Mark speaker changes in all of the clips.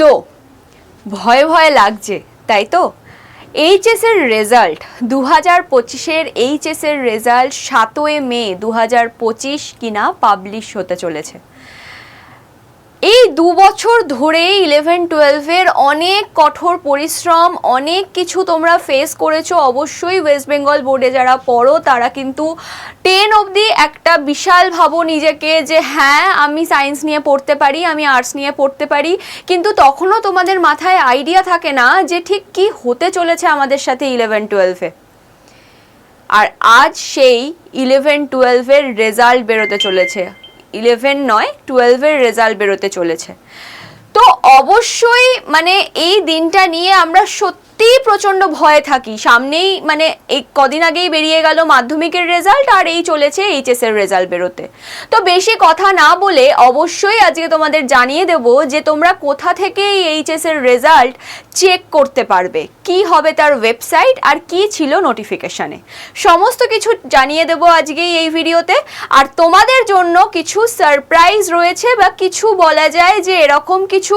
Speaker 1: তো? ভয় ভয় লাগছে, তাই তো? এইচএসের রেজাল্ট দু হাজার পঁচিশের এইচএসের রেজাল্ট সাতই মে দু হাজার পঁচিশ কিনা পাবলিশ হতে চলেছে। এই দু বছর ধরে ইলেভেন টুয়েলভের অনেক কঠোর পরিশ্রম, অনেক কিছু তোমরা ফেস করেছ। অবশ্যই ওয়েস্ট বেঙ্গল বোর্ডে যারা পড়ো, তারা কিন্তু টেন অবধি একটা বিশাল ভাবো নিজেকে যে হ্যাঁ আমি সায়েন্স নিয়ে পড়তে পারি, আমি আর্টস নিয়ে পড়তে পারি। কিন্তু তখনও তোমাদের মাথায় আইডিয়া থাকে না যে, ঠিক কি হতে চলেছে আমাদের সাথে ইলেভেন টুয়েলভে আর আজ সেই ইলেভেন টুয়েলভের রেজাল্ট বেরোতে চলেছে। ইলেভেন নয় টুয়েলভের রেজাল্ট বেরোতে চলেছে। তো অবশ্যই মানে এই দিনটা নিয়ে আমরা সত্যিই প্রচণ্ড ভয়ে থাকি। সামনেই মানে এই কদিন আগেই বেরিয়ে গেল মাধ্যমিকের রেজাল্ট আর এই চলেছে এইচএস এর রেজাল্ট বেরোতে। তো বেশি কথা না বলে অবশ্যই আজকে তোমাদের জানিয়ে দেব যে তোমরা কোথা থেকে এই এইচএস এর রেজাল্ট চেক করতে পারবে। কি হবে তার ওয়েবসাইট আর কি ছিল নোটিফিকেশনে সমস্ত কিছু জানিয়ে দেব আজকেই এই ভিডিওতে আর তোমাদের জন্য কিছু সারপ্রাইজ রয়েছে বা কিছু বলা যায় যে এরকম কিছু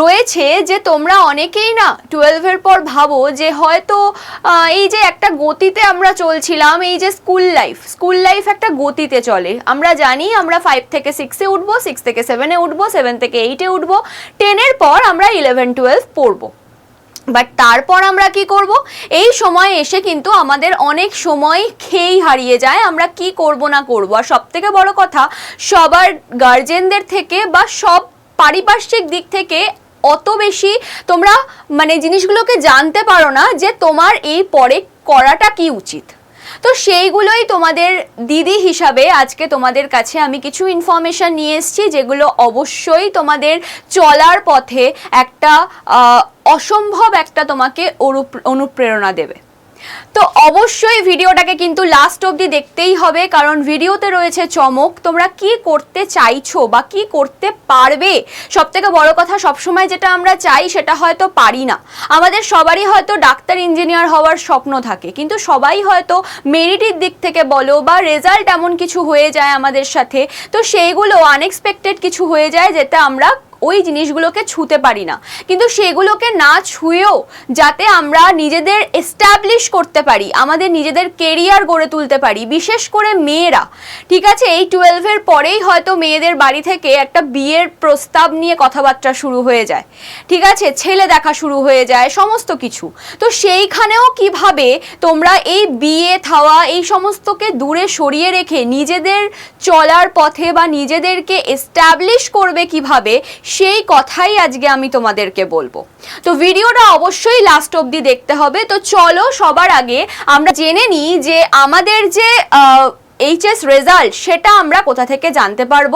Speaker 1: রয়েছে যে তোমরা অনেকেই না টুয়েলভের পর ভাবো যে হয়তো এই যে একটা গতিতে আমরা চলছিলাম, এই যে স্কুল লাইফ স্কুল লাইফ একটা গতিতে চলে। আমরা জানি আমরা ফাইভ থেকে সিক্সে উঠবো সিক্স থেকে সেভেনে উঠবো সেভেন থেকে এইটে উঠবো টেনের পর আমরা ইলেভেন টুয়েলভ পড়ব। বাট তারপর আমরা কি করব? এই সময় এসে কিন্তু আমাদের অনেক সময় খেয়েই হারিয়ে যায়, আমরা কি করব না করব। আর সব থেকে বড় কথা, সবার গার্জেনদের থেকে বা সব পারিপার্শ্বিক দিক থেকে অত বেশি তোমরা মানে জিনিসগুলোকে জানতে পারো না যে তোমার এই পরে করাটা কি উচিত। তো সেইগুলোই তোমাদের দিদি হিসাবে আজকে তোমাদের কাছে আমি কিছু ইনফরমেশান নিয়ে এসেছি, যেগুলো অবশ্যই তোমাদের চলার পথে একটা অসম্ভব একটা তোমাকে অনুপ- অনুপ্রেরণা দেবে। তো অবশ্যই ভিডিওটাকে কিন্তু লাস্ট অবধি দেখতেই হবে, কারণ ভিডিওতে রয়েছে চমক। তোমরা কি করতে চাইছো বা কি করতে পারবে? সব থেকে বড় কথা সবসময় যেটা আমরা চাই, সেটা হয়তো পারি না। আমাদের সবারই হয়তো ডাক্তার ইঞ্জিনিয়ার হওয়ার স্বপ্ন থাকে, কিন্তু সবাই হয়তো মেরিটের দিক থেকে বলো বা রেজাল্ট এমন কিছু হয়ে যায় আমাদের সাথে, তো সেইগুলো আনএক্সপেক্টেড কিছু হয়ে যায়, যেটা আমরা ওই জিনিসগুলোকে ছুঁতে পারি না। কিন্তু সেগুলোকে না ছুঁয়েও যাতে আমরা নিজেদের এস্টাবলিশ করতে পারি, আমাদের নিজেদের কেরিয়ার গড়ে তুলতে পারি, বিশেষ করে মেয়েরা। ঠিক আছে, এই টুয়েলভের পরেই হয়তো মেয়েদের বাড়ি থেকে একটা বিয়ের প্রস্তাব নিয়ে কথাবার্তা শুরু হয়ে যায়। ঠিক আছে, ছেলে দেখা শুরু হয়ে যায়, সমস্ত কিছু। তো সেইখানেও কীভাবে তোমরা এই বিয়ে, থাওয়া, এই সমস্তকে দূরে সরিয়ে রেখে নিজেদের চলার পথে বা নিজেদেরকে এস্টাবলিশ করবে কীভাবে সেই কথাই আজকে আমি তোমাদেরকে বলব। তো ভিডিওটা অবশ্যই লাস্ট অবধি দেখতে হবে। তো চলো সবার আগে আমরা জেনে নিই যে আমাদের যে এইচএস রেজাল্ট সেটা আমরা কোথা থেকে জানতে পারব?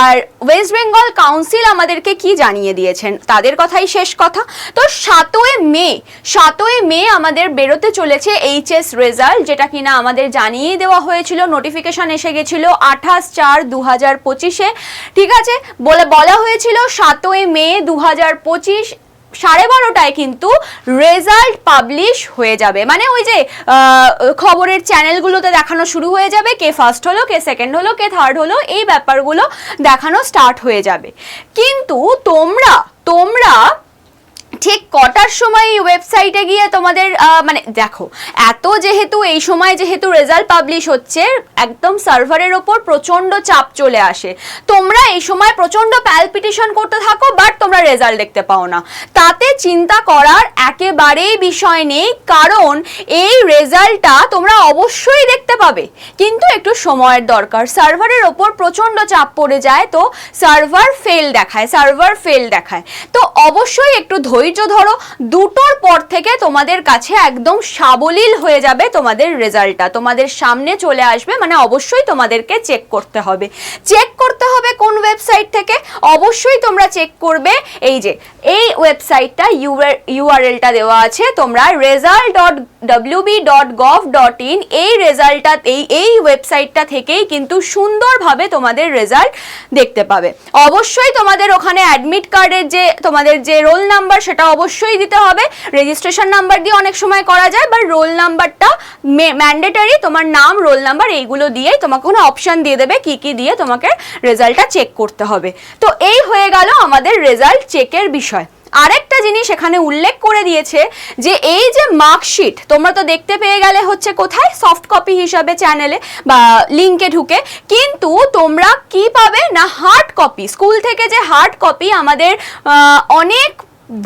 Speaker 1: আর ওয়েস্ট বেঙ্গল কাউন্সিল আমাদেরকে কি জানিয়ে দিয়েছেন? তাদের কথাই শেষ কথা। তো সাতই মে সাতই মে আমাদের বেরোতে চলেছে এইচএস রেজাল্ট যেটা কিনা আমাদের জানিয়ে দেওয়া হয়েছিল। নোটিফিকেশন এসে গেছিল আঠাশ চার দু হাজার পঁচিশে। ঠিক আছে? বলে বলা হয়েছিল সাতই মে দু হাজার পঁচিশ সাড়ে বারোটায় কিন্তু রেজাল্ট পাবলিশ হয়ে যাবে। মানে ওই যে খবরের চ্যানেলগুলোতে দেখানো শুরু হয়ে যাবে। কে ফার্স্ট হলো, কে সেকেন্ড হলো, কে থার্ড হলো, এই ব্যাপারগুলো দেখানো স্টার্ট হয়ে যাবে। কিন্তু তোমরা তোমরা ঠিক কটার সময় এই ওয়েবসাইটে গিয়ে তোমাদের মানে দেখো, এত যেহেতু, এই সময় যেহেতু রেজাল্ট পাবলিশ হচ্ছে, একদম সার্ভারের ওপর প্রচণ্ড চাপ চলে আসে। তোমরা এই সময় প্রচণ্ড প্যালপিটেশন করতে থাকো বাট তোমরা রেজাল্ট দেখতে পাও না। তাতে চিন্তা করার একেবারেই বিষয় নেই, কারণ এই রেজাল্টটা তোমরা অবশ্যই দেখতে পাবে। কিন্তু একটু সময়ের দরকার সার্ভারের ওপর প্রচণ্ড চাপ পড়ে যায়, তো সার্ভার ফেল দেখায় সার্ভার ফেল দেখায়। তো অবশ্যই একটু ধৈর্য ধরো, দুটোর পর থেকে তোমাদের কাছে একদম সাবলীল হয়ে যাবে তোমাদের রেজাল্টটা। তোমাদের সামনে চলে আসবে মানে অবশ্যই তোমাদেরকে চেক করতে হবে। চেক করতে হবে কোন ওয়েবসাইট থেকে? অবশ্যই তোমরা চেক করবে এই যে, এই ওয়েবসাইটটা ইউআরএলটা দেওয়া আছে তোমরা result dot W B dot gov dot in এই রেজাল্টটা, এই এই ওয়েবসাইটটা থেকেই কিন্তু সুন্দরভাবে তোমাদের রেজাল্ট দেখতে পাবে। অবশ্যই তোমাদের ওখানে অ্যাডমিট কার্ডের যে, তোমাদের যে রোল নাম্বার সেটা অবশ্যই দিতে হবে। রেজিস্ট্রেশন নাম্বার দিয়ে অনেক সময় করা যায় বা রোল নাম্বারটা ম্যান্ডেটারি তোমার নাম রোল নাম্বার এইগুলো দিয়েই তোমাকে কোনো অপশন দিয়ে দেবে, কি কি দিয়ে তোমাকে রেজাল্টটা চেক করতে হবে। তো এই হয়ে গেল আমাদের রেজাল্ট চেকের বিষয়। আরেকটা জিনিস এখানে উল্লেখ করে দিয়েছে যে, এই যে মার্কশিট তোমরা তো দেখতে পেয়ে গেলে হচ্ছে কোথায়? সফট কপি হিসাবে চ্যানেলে বা লিঙ্কে ঢুকে। কিন্তু তোমরা কি পাবে? না হার্ড কপি স্কুল থেকে যে হার্ড কপি আমাদের অনেক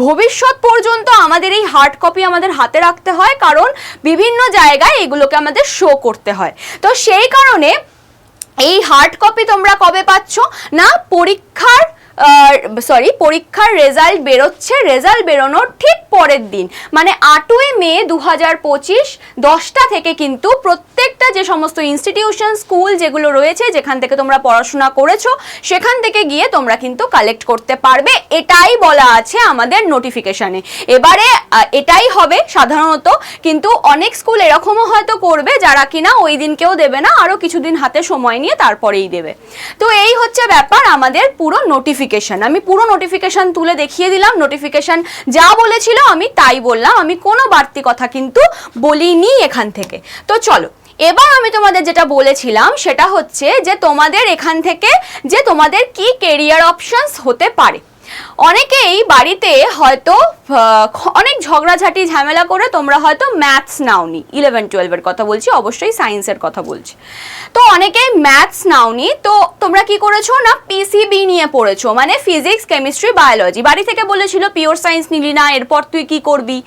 Speaker 1: ভবিষ্যৎ পর্যন্ত আমাদের এই হার্ড কপি আমাদের হাতে রাখতে হয়, কারণ বিভিন্ন জায়গায় এগুলোকে আমাদের শো করতে হয়। তো সেই কারণে এই হার্ড কপি তোমরা কবে পাচ্ছ? না, পরীক্ষার সরি পরীক্ষার রেজাল্ট বেরোচ্ছে রেজাল্ট বেরোনোর ঠিক পরের দিন। মানে আটই মে দু হাজার পঁচিশ দশটা থেকে কিন্তু প্রত্যেকটা যে সমস্ত ইনস্টিটিউশন স্কুল যেগুলো রয়েছে, যেখান থেকে তোমরা পড়াশোনা করেছ, সেখান থেকে গিয়ে তোমরা কিন্তু কালেক্ট করতে পারবে। এটাই বলা আছে আমাদের নোটিফিকেশানে এবারে এটাই হবে সাধারণত। কিন্তু অনেক স্কুল এরকমও হয়তো করবে, যারা কিনা ওই দিনকেও দেবে না আরও কিছুদিন হাতে সময় নিয়ে তারপরেই দেবে। তো এই হচ্ছে ব্যাপার আমাদের পুরো নোটিফিকেশন আমি পুরো নোটিফিকেশান তুলে দেখিয়ে দিলাম। নোটিফিকেশান যা বলেছিল আমি তাই বললাম। আমি কোনো বাড়তি কথা কিন্তু বলিনি এখান থেকে। তো চলো, এবার আমি তোমাদের যেটা বলেছিলাম সেটা হচ্ছে যে তোমাদের এখান থেকে যে তোমাদের কি কেরিয়ার অপশানস হতে পারে। অনেকেই বাড়িতে হয়তো অনেক ঝগড়াঝাটি, ঝামেলা করে তোমরা হয়তো ম্যাথস নাওনি। ইলেভেন টুয়েলভের কথা বলছি, অবশ্যই সায়েন্সের কথা বলছি। তো অনেকেই ম্যাথস নাওনি, তো তোমরা কি করেছ না পিসিবি নিয়ে পড়েছো? মানে ফিজিক্স কেমিস্ট্রি বায়োলজি বাড়ি থেকে বলেছিল পিওর সায়েন্স নিলি না, এরপর তুই কি করবি?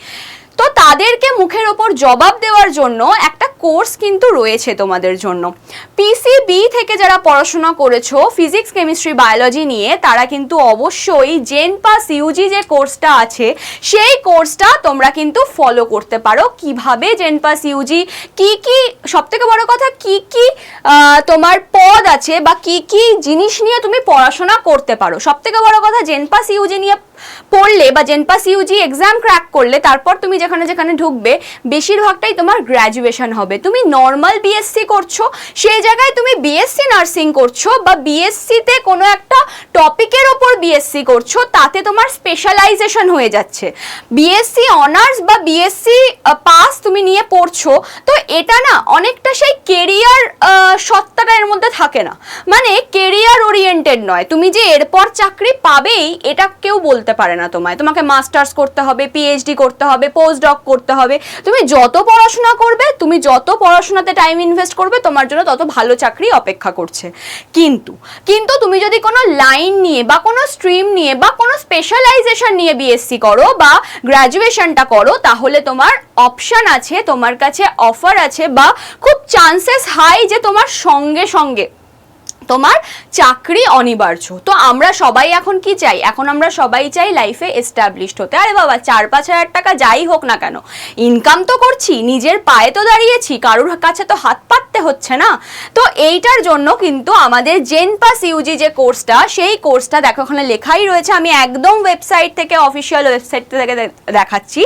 Speaker 1: তো তাদেরকে মুখের ওপর জবাব দেওয়ার জন্য একটা কোর্স কিন্তু রয়েছে তোমাদের জন্য। পিসিবি থেকে যারা পড়াশোনা করেছ ফিজিক্স কেমিস্ট্রি বায়োলজি নিয়ে, তারা কিন্তু অবশ্যই জেন পাস ইউজি যে কোর্সটা আছে, সেই কোর্সটা তোমরা কিন্তু ফলো করতে পারো। কীভাবে জেন পাস ইউজি কি কি, সবথেকে বড় কথা, কি কি তোমার পদ আছে বা কি কি জিনিস নিয়ে তুমি পড়াশোনা করতে পারো। সবথেকে বড় কথা জেন পাস ইউজি নিয়ে পড়লে বা জেনপাস ইউজি এক্সাম ক্র্যাক করলে তারপর তুমি যেখানে যেখানে ঢুকবে, বেশিরভাগটাই তোমার গ্র্যাজুয়েশন হবে। তুমি নর্মাল বিএসসি করছ, সেই জায়গায় তুমি বিএসসি নার্সিং করছ বা বিএসসিতে কোনো একটা টপিকের ওপর বিএসসি করছ, তাতে তোমার স্পেশালাইজেশন হয়ে যাচ্ছে। বিএসসি অনার্স বা বিএসসি পাস তুমি নিয়ে পড়ছো, তো এটা না অনেকটা সেই কেরিয়ার সত্তাটা এর মধ্যে থাকে না। মানে কেরিয়ার ওরিয়েন্টেড নয়। তুমি যে এরপর চাকরি পাবেই, এটা কেউ বলতে পারে না তোমায়। তোমাকে মাস্টার্স করতে হবে পিএইচডি করতে হবে পোস্ট ডক করতে হবে। তুমি যত পড়াশোনা করবে, তুমি যত পড়াশোনাতে টাইম ইনভেস্ট করবে, তোমার জন্য তত ভালো চাকরি অপেক্ষা করছে। কিন্তু কিন্তু তুমি যদি কোনো লাইন নিয়ে বা কোনো স্ট্রিম নিয়ে বা কোনো স্পেশালাইজেশন নিয়ে বিএসসি করো বা গ্র্যাজুয়েশনটা করো, তাহলে তোমার অপশন আছে, তোমার কাছে অফার আছে বা খুব চান্সেস হাই যে তোমার সঙ্গে সঙ্গে তোমার চাকরি অনিবার্য। তো আমরা সবাই এখন কি চাই? এখন আমরা সবাই চাই লাইফে এস্টাবলিশড হতে। আরে বাবা, চার পাঁচ হাজার টাকা যাই হোক না কেন। ইনকাম তো করছি, নিজের পায়ে তো দাঁড়িয়েছি, কারোর কাছে তো হাত পাততে হচ্ছে না। তো এইটার জন্য কিন্তু আমাদের জেন পাস ইউজি যে কোর্সটা সেই কোর্সটা দেখো, ওখানে লেখাই রয়েছে। আমি একদম ওয়েবসাইট থেকে অফিসিয়াল ওয়েবসাইট থেকে দেখাচ্ছি।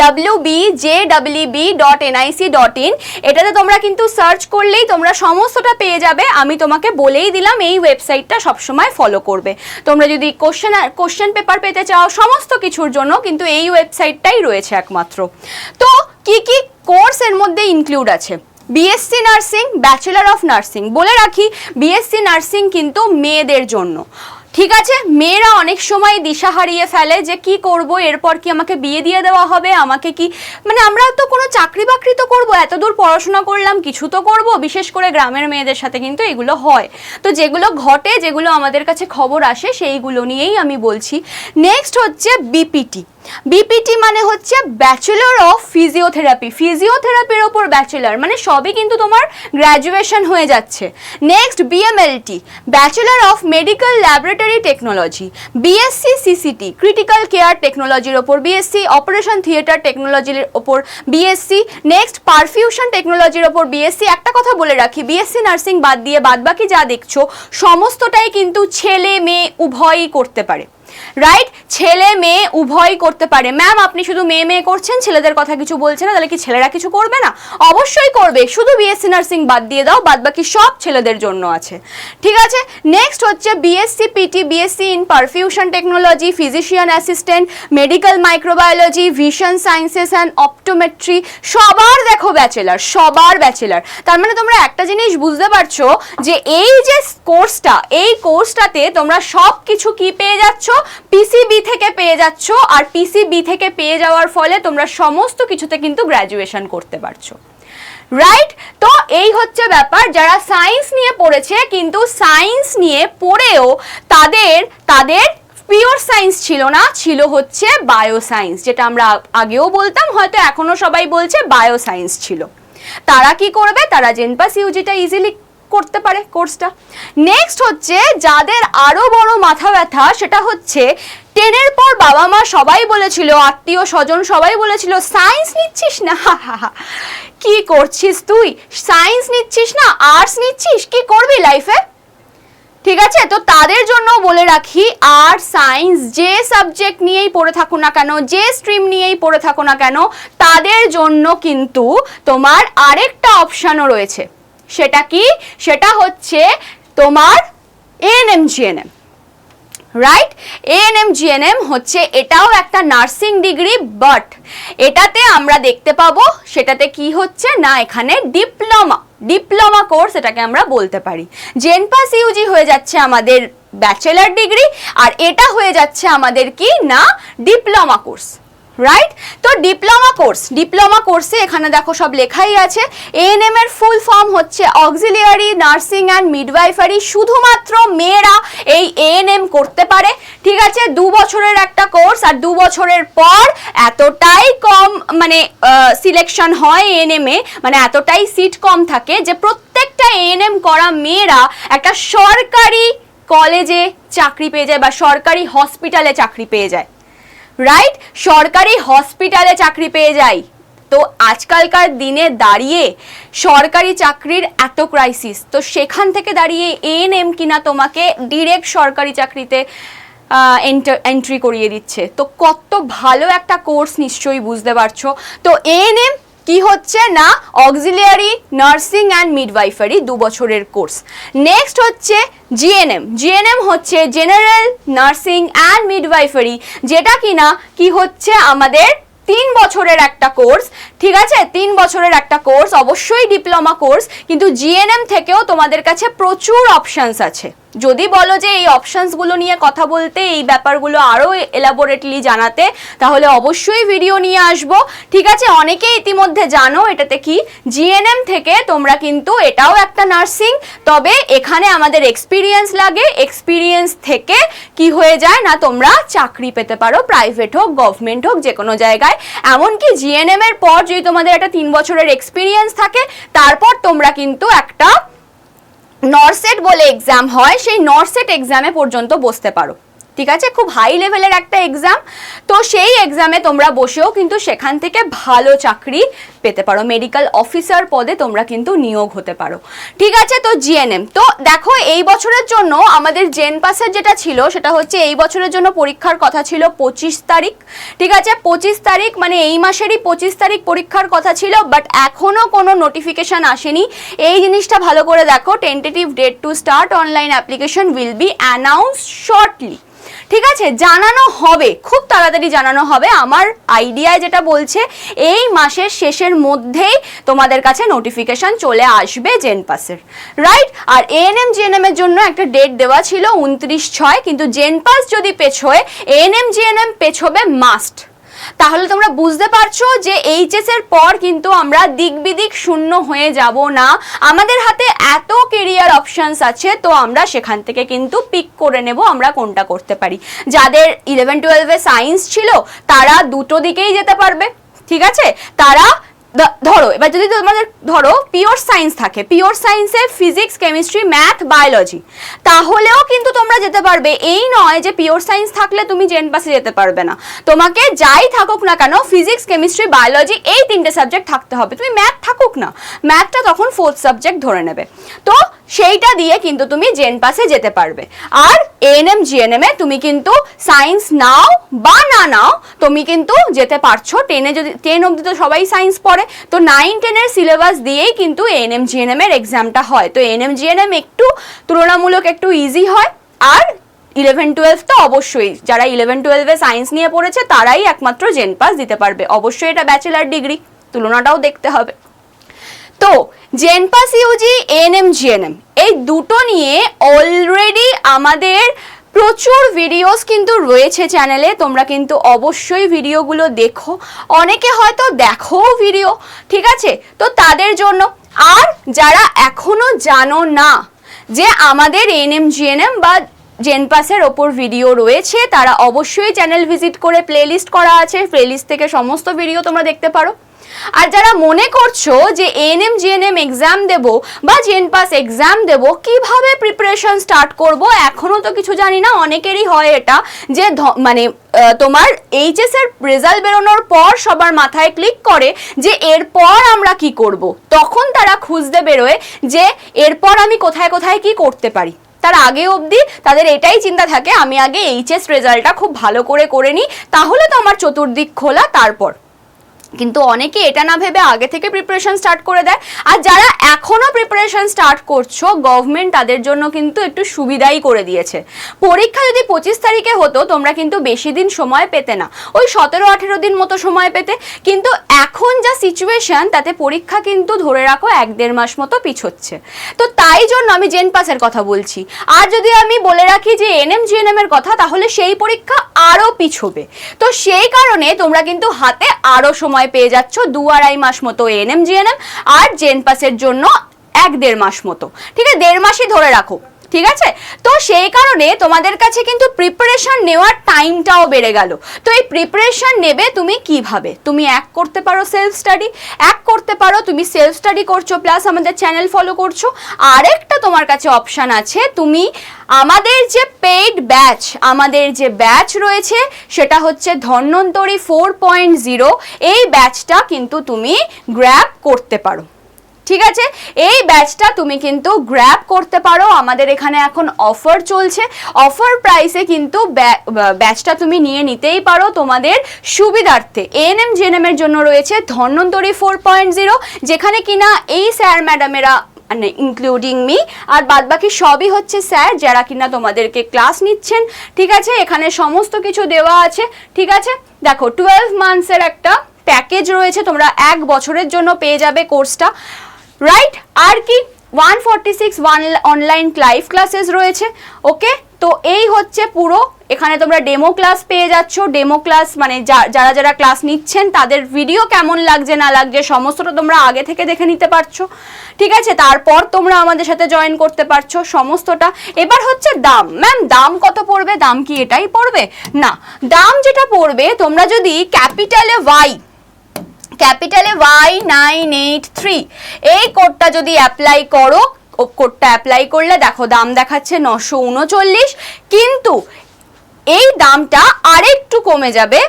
Speaker 1: W B J W B dot NIC dot in এটাতে তোমরা কিন্তু সার্চ করলেই তোমরা সমস্তটা পেয়ে যাবে। আমি তোমাকে বলেই দিলাম, এই ওয়েবসাইটটা সবসময় ফলো করবে। তোমরা যদি কোশ্চেন কোশ্চেন পেপার পেতে চাও, সমস্ত কিছুর জন্য কিন্তু এই ওয়েবসাইটটাই রয়েছে একমাত্র। তো কি কি কোর্স এর মধ্যে ইনক্লুড আছে? BSc nursing bachelor of nursing বলে রাখি বিএসসি নার্সিং কিন্তু মেয়েদের জন্য। ঠিক আছে, মেয়েরা অনেক সময় দিশা হারিয়ে ফেলে যে কি করব, এরপর কি আমাকে বিয়ে দিয়ে দেওয়া হবে, আমাকে কি মানে আমরা তো কোনো চাকরি বাকরি তো করব, এতদূর পড়াশোনা করলাম, কিছু তো করব, বিশেষ করে গ্রামের মেয়েদের সাথে কিন্তু এগুলো হয়। তো যেগুলো ঘটে, যেগুলো আমাদের কাছে খবর আসে, সেইগুলো নিয়েই আমি বলছি। নেক্সট হচ্ছে বিপিটি বিপিটি মানে হচ্ছে ব্যাচেলর অফ ফিজিওথেরাপি ফিজিওথেরাপির ওপর ব্যাচেলর মানে সবই কিন্তু তোমার গ্র্যাজুয়েশন হয়ে যাচ্ছে। Next BMLT bachelor of medical laboratory technology BSc CCT critical care টেকনোলজির ওপর বিএসসি অপারেশন থিয়েটার টেকনোলজির ওপর বিএসসি নেক্সট পারফিউশন টেকনোলজির ওপর বিএসসি একটা কথা বলে রাখি বিএসসি নার্সিং বাদ দিয়ে বাদবাকি যা দেখছ, সমস্তটাই কিন্তু ছেলে মেয়ে উভয়ই করতে পারে। রাইট ছেলে, মেয়ে উভয়ই করতে পারে। ম্যাম আপনি শুধু মেয়ে মেয়ে করছেন, ছেলেদের কথা কিছু বলছেন না, তাহলে কি ছেলেরা কিছু করবে না? অবশ্যই করবে। শুধু বিএসসি নার্সিং বাদ দিয়ে দাও, বাদ বাকি সব ছেলেদের জন্য আছে। ঠিক আছে? নেক্সট হচ্ছে BSc PT BSc in perfusion technology physician assistant medical microbiology vision sciences and optometry সবার দেখো ব্যাচেলার সবার ব্যাচেলার তার মানে তোমরা একটা জিনিস বুঝতে পারছ যে এই যে কোর্সটা এই কোর্সটাতে তোমরা সব কিছু কি পেয়ে যাচ্ছ? পিসিবি থেকে পেয়ে যাচ্ছ, আর পিসিবি থেকে পেয়ে যাওয়ার ফলে তোমরা সমস্ত কিছুতে কিন্তু গ্র্যাজুয়েশন করতে পারছ। রাইট তো এই হচ্ছে ব্যাপার, যারা সায়েন্স নিয়ে পড়েছে কিন্তু সায়েন্স নিয়ে পড়েও তাদের তাদের পিওর সায়েন্স ছিল না, ছিল হচ্ছে বায়ো সায়েন্স যেটা আমরা আগেও বলতাম, হয়তো এখনও সবাই বলছে বায়ো সায়েন্স ছিল। তারা কি করবে? তারা জেনপাস ইউজিটা ইজিলি করতে পারে কোর্সটা। নেক্সট হচ্ছে যাদের আরও বড় মাথা ব্যথা, সেটা হচ্ছে টেনের পর বাবা মা সবাই বলেছিল, আত্মীয় স্বজন সবাই বলেছিল সায়েন্স নিচ্ছিস না? কি করছিস তুই? সায়েন্স নিচ্ছিস না? আর্টস নিচ্ছিস? কি করবি লাইফে ঠিক আছে? তো তাদের জন্য বলে রাখি আর্ট সায়েন্স যে সাবজেক্ট নিয়েই পড়ে থাকো না কেন, যে স্ট্রিম নিয়েই পড়ে থাকো না কেন, তাদের জন্য কিন্তু তোমার আরেকটা অপশানও রয়েছে। সেটা কি? সেটা হচ্ছে তোমার ANM GNM right ANM GNM হচ্ছে এটাও একটা নার্সিং ডিগ্রি বাট এটাতে আমরা দেখতে পাবো সেটাতে কি হচ্ছে? না, এখানে ডিপ্লোমা ডিপ্লোমা কোর্স এটাকে আমরা বলতে পারি। জেনপাস ইউজি হয়ে যাচ্ছে আমাদের ব্যাচেলার ডিগ্রি আর এটা হয়ে যাচ্ছে আমাদের কি? না ডিপ্লোমা কোর্স রাইট তো ডিপ্লোমা কোর্স ডিপ্লোমা কোর্সে এখানে দেখো সব লেখাই আছে। এএনএম এর ফুল ফর্ম হচ্ছে অক্সিলিয়ারি নার্সিং অ্যান্ড মিডওয়াইফারি শুধুমাত্র মেয়েরা এই এএনএম করতে পারে। ঠিক আছে? দু বছরের একটা কোর্স আর দু বছরের পর এতটাই কম মানে সিলেকশন হয় এএনএম এ। মানে এতটাই সিট কম থাকে যে প্রত্যেকটা এএনএম করা মেয়েরা একটা সরকারি কলেজে চাকরি পেয়ে যায় বা সরকারি হসপিটালে চাকরি পেয়ে যায়। রাইট সরকারি হসপিটালে চাকরি পেয়ে যাই। তো আজকালকার দিনে দাঁড়িয়ে সরকারি চাকরির এত ক্রাইসিস তো সেখান থেকে দাঁড়িয়ে এএনএম কিনা তোমাকে ডিরেক্ট সরকারি চাকরিতে এন্ট্রি করিয়ে দিচ্ছে। তো কত ভালো একটা কোর্স নিশ্চয়ই বুঝতে পারছ। তো এএনএম কি হচ্ছে না? অক্সিলিয়ারি নার্সিং অ্যান্ড মিডওয়াইফারি দু বছরের কোর্স নেক্সট হচ্ছে জিএনএম জিএনএম হচ্ছে জেনারেল নার্সিং অ্যান্ড মিডওয়াইফারি যেটা কিনা কি হচ্ছে আমাদের তিন বছরের একটা কোর্স ঠিক আছে? তিন বছরের একটা কোর্স অবশ্যই ডিপ্লোমা কোর্স কিন্তু জিএনএম থেকেও তোমাদের কাছে প্রচুর অপশনস আছে। যদি বলো যে এই অপশনসগুলো নিয়ে কথা বলতে, এই ব্যাপারগুলো আরও এলাবোরেটলি জানাতে, তাহলে অবশ্যই ভিডিও নিয়ে আসব। ঠিক আছে অনেকে ইতিমধ্যে জানো এটাতে কি? জিএনএম থেকে তোমরা কিন্তু এটাও একটা নার্সিং তবে এখানে আমাদের এক্সপিরিয়েন্স লাগে। এক্সপিরিয়েন্স থেকে কি হয়ে যায় না, তোমরা চাকরি পেতে পারো প্রাইভেট হোক গভর্নমেন্ট হোক যে কোনো জায়গায়। এমনকি জিএনএম এর পর যদি তোমাদের একটা তিন বছরের এক্সপিরিয়েন্স থাকে, তারপর তোমরা কিন্তু একটা নরসেট বলে এক্সাম হয় সেই নরসেট এক্সামে পর্যন্ত বসতে পারো। ঠিক আছে? খুব হাই লেভেলের একটা এক্সাম তো সেই এক্সামে তোমরা বসেও কিন্তু সেখান থেকে ভালো চাকরি পেতে পারো। মেডিকেল অফিসার পদে তোমরা কিন্তু নিয়োগ হতে পারো। ঠিক আছে? তো জিএনএম তো দেখো, এই বছরের জন্য আমাদের জেন পাসের যেটা ছিল, সেটা হচ্ছে এই বছরের জন্য পরীক্ষার কথা ছিল পঁচিশ তারিখ। ঠিক আছে? পঁচিশ তারিখ মানে এই মাসেরই পঁচিশ তারিখ পরীক্ষার কথা ছিল বাট এখনও কোনো নোটিফিকেশান আসেনি। এই জিনিসটা ভালো করে দেখো tentative date to start online application will be announce shortly ঠিক আছে, জানানো হবে, খুব তাড়াতাড়ি জানানো হবে। আমার আইডিয়ায় যেটা বলছে, এই মাসের শেষের মধ্যেই তোমাদের কাছে নোটিফিকেশান চলে আসবে জেন পাসের রাইট আর এএনএম জিএনএম এর জন্য একটা ডেট দেওয়া ছিল উনত্রিশ ছয়, কিন্তু জেন পাস যদি পেছোয় এএনএম জিএনএম পেছোবে মাস্ট তাহলে তোমরা বুঝতে পারছ যে এইচএস এর পর কিন্তু আমরা দিক বিদিক শূন্য হয়ে যাব না। আমাদের হাতে এত কেরিয়ার অপশনস আছে, তো আমরা সেখান থেকে কিন্তু পিক করে নেব আমরা কোনটা করতে পারি। যাদের ইলেভেন টুয়েলভে সায়েন্স ছিল, তারা দুটো দিকেই যেতে পারবে, ঠিক আছে? তারা ধরো, এবার যদি তোমাদের ধরো পিওর সায়েন্স থাকে পিওর সায়েন্সে ফিজিক্স কেমিস্ট্রি ম্যাথ বায়োলজি তাহলেও কিন্তু তোমরা যেতে পারবে। এই নয় যে পিওর সায়েন্স থাকলে তুমি জেন পাসে যেতে পারবে না। তোমাকে যাই থাকুক না কেন ফিজিক্স কেমিস্ট্রি বায়োলজি এই তিনটে সাবজেক্ট থাকতে হবে। তুমি ম্যাথ থাকুক না ম্যাথটা তখন ফোর্থ সাবজেক্ট ধরে নেবে। তো সেইটা দিয়ে কিন্তু তুমি জেন পাসে যেতে পারবে। আর এএনএম জিএনএম এ তুমি কিন্তু সায়েন্স নাও বা না নাও তুমি কিন্তু যেতে পারছ। টেনে যদি টেন অবধি তো সবাই সায়েন্স পড়ে। তো নাইন টেনের সিলেবাস দিয়েই কিন্তু এএনএম জিএনএম এর এক্সামটা হয়। তো এএনএম জিএনএম একটু তুলনামূলক একটু ইজি হয়। আর ইলেভেন টুয়েলভ তো অবশ্যই, যারা ইলেভেন টুয়েলভে সায়েন্স নিয়ে পড়েছে, তারাই একমাত্র জেন পাস দিতে পারবে। অবশ্যই এটা ব্যাচেলার ডিগ্রি তুলনাটাও দেখতে হবে। তো জেনপাস ইউজি এএনএম জিএনএম। এই দুটো নিয়ে অলরেডি আমাদের প্রচুর ভিডিওস কিন্তু রয়েছে চ্যানেলে তোমরা কিন্তু অবশ্যই ভিডিওগুলো দেখো। অনেকে হয়তো দেখো ভিডিও ঠিক আছে? তো তাদের জন্য। আর যারা এখনও জানো না যে আমাদের এনএম, জিএনএম বা জেনপাসের ওপর ভিডিও রয়েছে, তারা অবশ্যই চ্যানেল ভিজিট করে প্লেলিস্ট করা আছে। প্লেলিস্ট থেকে সমস্ত ভিডিও তোমরা দেখতে পারো। আর যারা মনে করছ যে এনএম জিএনএম এক্সাম দেব বা জেন পাস এক্সাম দেব, কীভাবে প্রিপারেশন স্টার্ট করব, এখনও তো কিছু জানি না, অনেকেরই হয় এটা যে মানে তোমার এইচএস এর রেজাল্ট বেরোনোর পর সবার মাথায় ক্লিক করে যে এরপর আমরা কি করব। তখন তারা খুঁজতে বেরোয় যে এরপর আমি কোথায় কোথায় কি করতে পারি। তার আগে অবধি তাদের এটাই চিন্তা থাকে, আমি আগে এইচএস রেজাল্টটা খুব ভালো করে করে নিই, তাহলে তো আমার চতুর্দিক খোলা, তারপর। কিন্তু অনেকে এটা না ভেবে আগে থেকে প্রিপারেশন স্টার্ট করে দেয়। আর যারা এখনও প্রিপারেশন স্টার্ট করছ গভর্নমেন্ট তাদের জন্য কিন্তু একটু সুবিধাই করে দিয়েছে। পরীক্ষা যদি পঁচিশ তারিখে হতো, তোমরা কিন্তু বেশি দিন সময় পেতে না। ওই সতেরো, আঠেরো দিন মতো সময় পেতে। কিন্তু এখন যা সিচুয়েশন তাতে পরীক্ষা কিন্তু ধরে রাখো এক দেড় মাস মতো পিছোচ্ছে। তো তাই জন্য আমি জেন পাসের কথা বলছি। আর যদি আমি বলে রাখি যে এনএম জিএনএম এর কথা, তাহলে সেই পরীক্ষা আরও পিছোবে। তো সেই কারণে তোমরা কিন্তু হাতে আরও সময় পেয়ে যাচ্ছ দু আড়াই মাস মতো এনএম জিএনএম আর জেন পাসের জন্য এক দেড় মাস মতো। ঠিক আছে, দেড় মাসই ধরে রাখো। ঠিক আছে? তো সেই কারণে তোমাদের কাছে কিন্তু প্রিপারেশন নেওয়ার টাইমটাও বেড়ে গেল। তো এই প্রিপারেশন নেবে তুমি কীভাবে? তুমি এক করতে পারো সেলফ স্টাডি এক করতে পারো তুমি সেলফ স্টাডি করছ প্লাস আমাদের চ্যানেল ফলো করছ। আরেকটা তোমার কাছে অপশান আছে, তুমি আমাদের যে পেইড ব্যাচ আমাদের যে ব্যাচ রয়েছে, সেটা হচ্ছে ধন্বন্তরী ফোর পয়েন্ট জিরো এই ব্যাচটা কিন্তু তুমি গ্র্যাব করতে পারো। ঠিক আছে? এই ব্যাচটা তুমি কিন্তু গ্র্যাব করতে পারো। আমাদের এখানে এখন অফার চলছে। অফার প্রাইসে কিন্তু ব্যা- ব্যাচটা তুমি নিয়ে নিতেই পারো তোমাদের সুবিধার্থে। এএনএম জেএনএম এর জন্য রয়েছে ধন্বন্তরী ফোর পয়েন্ট জিরো যেখানে কিনা এই স্যার ম্যাডামেরা মানে ইনক্লুডিং মি আর বাদ বাকি সবই হচ্ছে স্যার যারা কিনা তোমাদেরকে ক্লাস নিচ্ছেন। ঠিক আছে? এখানে সমস্ত কিছু দেওয়া আছে। ঠিক আছে? দেখো টুয়েলভ মান্থসের একটা প্যাকেজ রয়েছে। তোমরা এক বছরের জন্য পেয়ে যাবে কোর্সটা রাইট আর কি? One forty six one online live classes রয়েছে। ওকে তো এই হচ্ছে পুরো। এখানে তোমরা ডেমো ক্লাস পেয়ে যাচ্ছ। ডেমো ক্লাস মানে যারা যারা ক্লাস নিচ্ছেন, তাদের ভিডিও কেমন লাগছে, না লাগছে, সমস্তটা তোমরা আগে থেকে দেখে নিতে পারছ। ঠিক আছে? তারপর তোমরা আমাদের সাথে জয়েন করতে পারছ সমস্তটা। এবার হচ্ছে দাম। ম্যাম দাম কত পড়বে? দাম কি এটাই পড়বে? না, দাম যেটা পড়বে, তোমরা যদি ক্যাপিটালে ওয়াই ক্যাপিটালে ওয়াই নাইন এইট থ্রি এই কোডটা যদি অ্যাপ্লাই করো কোডটা অ্যাপ্লাই করলে দেখো দাম দেখাচ্ছে নশো উনচল্লিশ। কিন্তু এই দামটা আরেকটু কমে যাবে।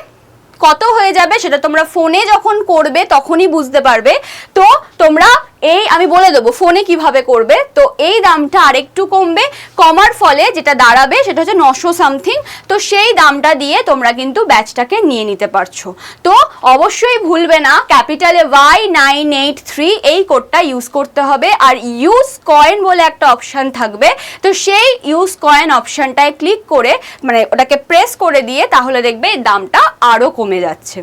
Speaker 1: কত হয়ে যাবে সেটা তোমরা ফোনে যখন করবে তখনই বুঝতে পারবে। তো তোমরা এই আমি বলে দেবো, ফোনে কীভাবে করবে? তো এই দামটা আরেকটু কমবে, কমার ফলে যেটা দাঁড়াবে সেটা হচ্ছে নশো সামথিং তো সেই দামটা দিয়ে তোমরা কিন্তু ব্যাচটাকে নিয়ে নিতে পারছ। তো অবশ্যই ভুলবে না, ক্যাপিটালে ওয়াই নাইন এইট থ্রি এই কোডটা ইউজ করতে হবে। আর ইউজ কয়েন বলে একটা অপশান থাকবে, তো সেই ইউজ কয়েন অপশানটায় ক্লিক করে মানে ওটাকে প্রেস করে দিয়ে তাহলে দেখবে দামটা আরও কমে যাচ্ছে।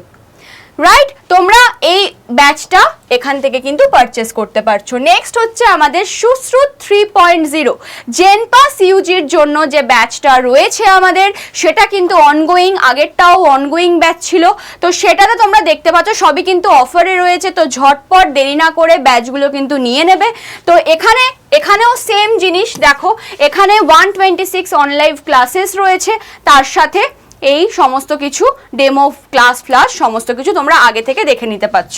Speaker 1: রাইট তোমরা এই ব্যাচটা এখান থেকে কিন্তু পারচেস করতে পারছ। নেক্সট হচ্ছে আমাদের Sushruta three point zero JENPAS ইউজির জন্য যে ব্যাচটা রয়েছে আমাদের, সেটা কিন্তু অনগোয়িং আগেরটাও অনগোয়িং ব্যাচ ছিল। তো সেটাতে তোমরা দেখতে পাচ্ছ, সবই কিন্তু অফারে রয়েছে। তো ঝটপট দেরি না করে ব্যাচগুলো কিন্তু নিয়ে নেবে। তো এখানে, এখানেও সেম জিনিস, দেখো, এখানে one twenty six online classes রয়েছে। তার সাথে এই সমস্ত কিছু ডেমো ক্লাস ফ্লাস সমস্ত কিছু তোমরা আগে থেকে দেখে নিতে পারছ।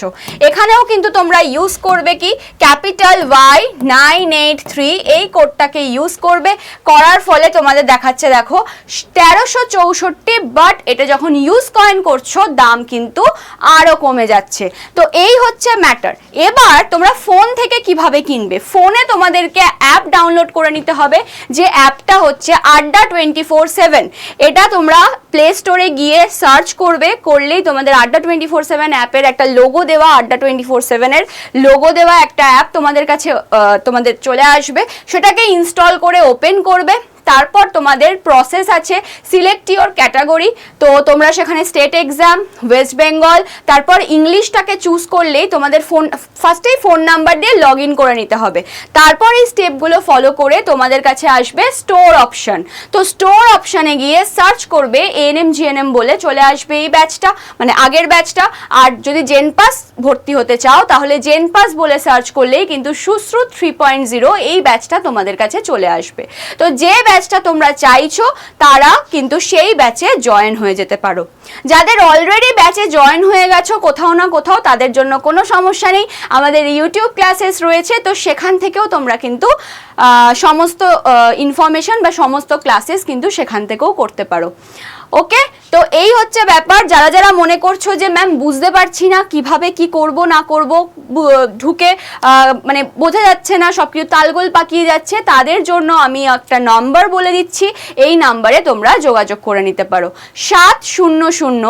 Speaker 1: এখানেও কিন্তু তোমরা ইউজ করবে কি? Capital Y nine eight three এই কোডটাকে ইউজ করবে। করার ফলে তোমাদের দেখাচ্ছে, দেখো, তেরোশো চৌষট্টি বাট এটা যখন ইউজ কয়েন করছ, দাম কিন্তু আরও কমে যাচ্ছে। তো এই হচ্ছে ম্যাটার এবার তোমরা ফোন থেকে কীভাবে কিনবে? ফোনে তোমাদেরকে অ্যাপ ডাউনলোড করে নিতে হবে, যে অ্যাপটা হচ্ছে আড্ডা টোয়েন্টি ফোর সেভেন এটা তোমরা প্লে স্টোরে গিয়ে সার্চ করবে, করলেই তোমাদের আড্ডা টোয়েন্টি ফোর সেভেন অ্যাপের একটা লোগো দেওয়া, আড্ডা টোয়েন্টি ফোর সেভেনের লোগো দেওয়া একটা অ্যাপ তোমাদের কাছে তোমাদের চলে আসবে। সেটাকে ইনস্টল করে ওপেন করবে। তারপর তোমাদের প্রসেস আছে সিলেক্ট ইওর ক্যাটাগরি তো তোমরা সেখানে স্টেট এক্সাম ওয়েস্ট বেঙ্গল তারপর ইংলিশটাকে চুজ করলেই তোমাদের ফোন ফার্স্টেই ফোন নাম্বার দিয়ে লগ ইন করে নিতে হবে। তারপর এই স্টেপগুলো ফলো করে তোমাদের কাছে আসবে স্টোর অপশন তো স্টোর অপশানে গিয়ে সার্চ করবে এএনএম জিএনএম বলে চলে আসবে এই ব্যাচটা মানে আগের ব্যাচটা আর যদি জেন পাস ভর্তি হতে চাও, তাহলে জেন পাস বলে সার্চ করলেই কিন্তু সুশ্রুত থ্রি পয়েন্ট জিরো এই ব্যাচটা তোমাদের কাছে চলে আসবে। তো যে ব্যাচটা তোমরা চাইছো, তারা কিন্তু সেই ব্যাচে জয়েন হয়ে যেতে পারো। যাদের অলরেডি ব্যাচে জয়েন হয়ে গেছো, কোথাও না কোথাও তাদের জন্য কোনো সমস্যা নেই। আমাদের ইউটিউব ক্লাসেস রয়েছে, তো সেখান থেকেও তোমরা কিন্তু সমস্ত ইনফরমেশন বা সমস্ত ক্লাসেস কিন্তু সেখান থেকেও করতে পারো। ওকে তো এই হচ্ছে ব্যাপার। যারা যারা মনে করছ যে, ম্যাম, বুঝতে পারছি না কীভাবে কি করব, না করব ঢুকে মানে বোঝা যাচ্ছে না সব কিছু তালগোল পাকিয়ে যাচ্ছে, তাদের জন্য আমি একটা নাম্বার বলে দিচ্ছি। এই নাম্বারে তোমরা যোগাযোগ করে নিতে পারো। সাত শূন্য শূন্য,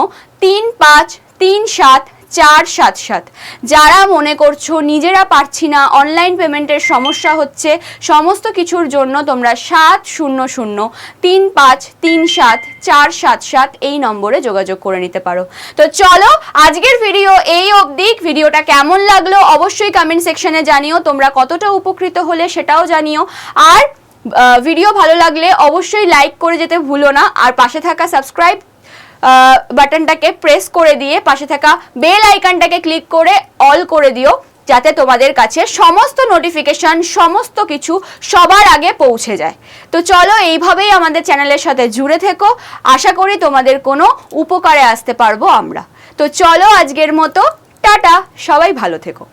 Speaker 1: তিন পাঁচ, তিন সাত চার সাত সাত। যারা মনে করছ নিজেরা পারছি না অনলাইন পেমেন্টের সমস্যা হচ্ছে, সমস্ত কিছুর জন্য তোমরা সাত শূন্য শূন্য, তিন পাঁচ তিন সাত, চার সাত সাত এই নম্বরে যোগাযোগ করে নিতে পারো। তো চলো, আজকের ভিডিও এই অবধি। ভিডিওটা কেমন লাগল অবশ্যই কমেন্ট সেকশনে জানিও। তোমরা কতটা উপকৃত হলে সেটাও জানিও। আর ভিডিও ভালো লাগলে অবশ্যই লাইক করে যেতে ভুলো না। আর পাশে থাকা সাবস্ক্রাইব বাটনটাকে প্রেস করে দিয়ে পাশে থাকা বেল আইকনটাকে ক্লিক করে অল করে দিও, যাতে তোমাদের কাছে সমস্ত নোটিফিকেশন সমস্ত কিছু সবার আগে পৌঁছে যায়। তো চলো এইভাবেই আমাদের চ্যানেলের সাথে জুড়ে থেকো। আশা করি তোমাদের কোনো উপকারে আসতে পারব আমরা। তো চলো আজকের মতো, টাটা, সবাই ভালো থেকো।